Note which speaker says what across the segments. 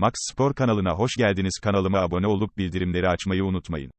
Speaker 1: Max Spor kanalına hoş geldiniz. Kanalıma abone olup bildirimleri açmayı unutmayın.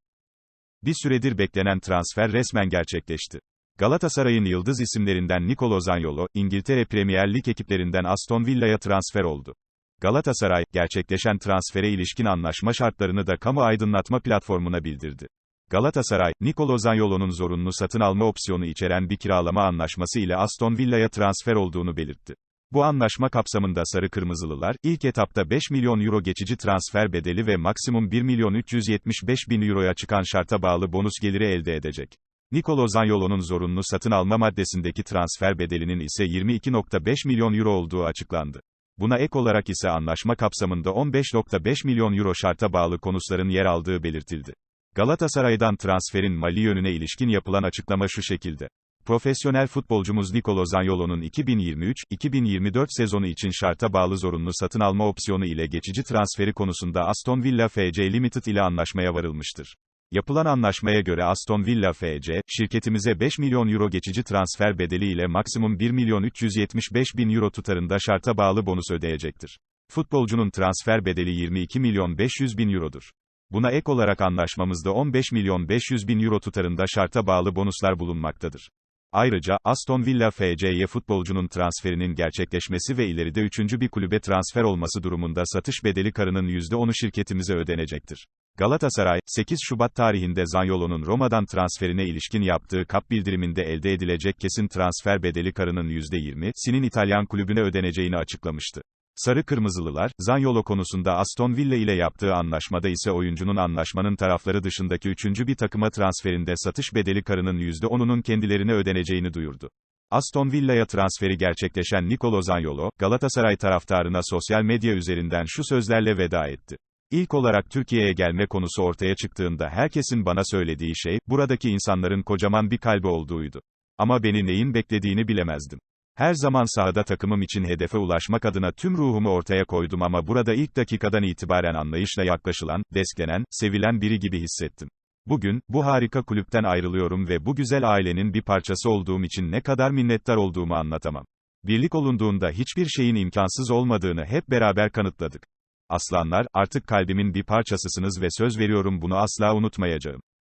Speaker 1: Bir süredir beklenen transfer resmen gerçekleşti. Galatasaray'ın yıldız isimlerinden Nicolo Zaniolo, İngiltere Premier Lig ekiplerinden Aston Villa'ya transfer oldu. Galatasaray, gerçekleşen transfere ilişkin anlaşma şartlarını da kamu aydınlatma platformuna bildirdi. Galatasaray, Nicolo Zaniolo'nun zorunlu satın alma opsiyonu içeren bir kiralama anlaşması ile Aston Villa'ya transfer olduğunu belirtti. Bu anlaşma kapsamında Sarı Kırmızılılar, ilk etapta 5 milyon euro geçici transfer bedeli ve maksimum 1 milyon 375 bin euroya çıkan şarta bağlı bonus geliri elde edecek. Nicolo Zaniolo'nun zorunlu satın alma maddesindeki transfer bedelinin ise 22.5 milyon euro olduğu açıklandı. Buna ek olarak ise anlaşma kapsamında 15.5 milyon euro şarta bağlı konusların yer aldığı belirtildi. Galatasaray'dan transferin mali yönüne ilişkin yapılan açıklama şu şekilde. Profesyonel futbolcumuz Nicolo Zaniolo'nun 2023-2024 sezonu için şarta bağlı zorunlu satın alma opsiyonu ile geçici transferi konusunda Aston Villa FC Limited ile anlaşmaya varılmıştır. Yapılan anlaşmaya göre Aston Villa FC, şirketimize 5 milyon euro geçici transfer bedeli ile maksimum 1 milyon 375 bin euro tutarında şarta bağlı bonus ödeyecektir. Futbolcunun transfer bedeli 22 milyon 500 bin eurodur. Buna ek olarak anlaşmamızda 15 milyon 500 bin euro tutarında şarta bağlı bonuslar bulunmaktadır. Ayrıca, Aston Villa FC'ye futbolcunun transferinin gerçekleşmesi ve ileride üçüncü bir kulübe transfer olması durumunda satış bedeli karının %10'u şirketimize ödenecektir. Galatasaray, 8 Şubat tarihinde Zaniolo'nun Roma'dan transferine ilişkin yaptığı kap bildiriminde elde edilecek kesin transfer bedeli karının %20'sinin İtalyan kulübüne ödeneceğini açıklamıştı. Sarı Kırmızılılar, Zaniolo konusunda Aston Villa ile yaptığı anlaşmada ise oyuncunun anlaşmanın tarafları dışındaki üçüncü bir takıma transferinde satış bedeli karının %10'unun kendilerine ödeneceğini duyurdu. Aston Villa'ya transferi gerçekleşen Nicolo Zaniolo, Galatasaray taraftarına sosyal medya üzerinden şu sözlerle veda etti. İlk olarak Türkiye'ye gelme konusu ortaya çıktığında herkesin bana söylediği şey, buradaki insanların kocaman bir kalbi olduğuydu. Ama beni neyin beklediğini bilemezdim. Her zaman sahada takımım için hedefe ulaşmak adına tüm ruhumu ortaya koydum ama burada ilk dakikadan itibaren anlayışla yaklaşılan, desklenen, sevilen biri gibi hissettim. Bugün, bu harika kulüpten ayrılıyorum ve bu güzel ailenin bir parçası olduğum için ne kadar minnettar olduğumu anlatamam. Birlik olunduğunda hiçbir şeyin imkansız olmadığını hep beraber kanıtladık. Aslanlar, artık kalbimin bir parçasısınız ve söz veriyorum bunu asla unutmayacağım.